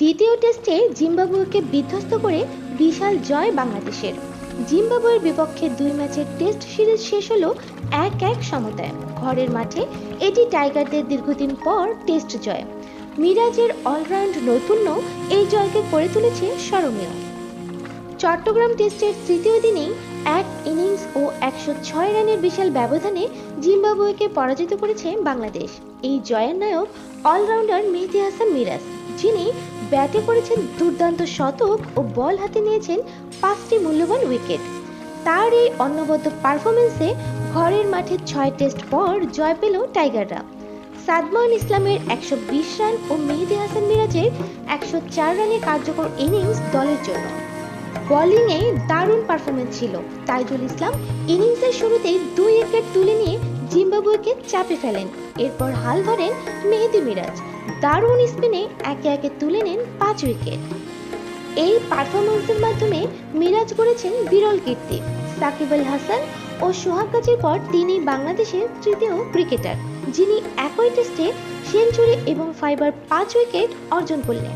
দ্বিতীয় টেস্টে জিম্বাবুয়েকে বিধ্বস্ত করে বিশাল জয় বাংলাদেশের। জিম্বাবুয়ের বিপক্ষে দুই ম্যাচের টেস্ট সিরিজ শেষ হলো এক এক সমতায়। ঘরের মাঠে এটি টাইগারদের দীর্ঘদিন পর টেস্ট জয়। মিরাজের অলরাউন্ড নৈপুণ্য এই জয়কে করে তুলেছে স্মরণীয়। চট্টগ্রাম টেস্টের তৃতীয় দিনেই এক ইনিংস ও একশো ছয় রানের বিশাল ব্যবধানে জিম্বাবুয়েকে পরাজিত করেছে বাংলাদেশ। এই জয়ের নায়ক অলরাউন্ডার মেহেদি হাসান মিরাজ। যিনি ব্যাটে করেছেন দুর্দান্ত শতক ও বল হাতে নিয়েছেন পাঁচটি মূল্যবান উইকেট। তার এই অন্নবদ্য পারফরমেন্সে ঘরের মাঠে ছয় টেস্ট পর জয় পেল টাইগাররা। সাদমান ইসলামের একশো বিশ রান ও মেহেদি হাসান মিরাজের একশো চার রানের কার্যকর ইনিংস দলের জন্য। বোলিংয়ে দারুণ পারফরমেন্স ছিল। তাইজুল ইসলাম ইনিংসের শুরুতেই দুই উইকেট তুলে নিয়ে জিম্বাবুয়েকে চাপে ফেলেন। এরপর হাল ধরেন মেহেদি মিরাজ। দারুণ স্পিনে একে একে তুলে নেন পাঁচ উইকেট। এই পারফরমেন্সের মাধ্যমে মিরাজ করেছেন বিরল কীর্তি। সাকিব আল হাসান ও সোহাগ গাজীর পর তিনি বাংলাদেশের তৃতীয় ক্রিকেটার, যিনি একই টেস্টে সেঞ্চুরি এবং ফাইবার পাঁচ উইকেট অর্জন করলেন।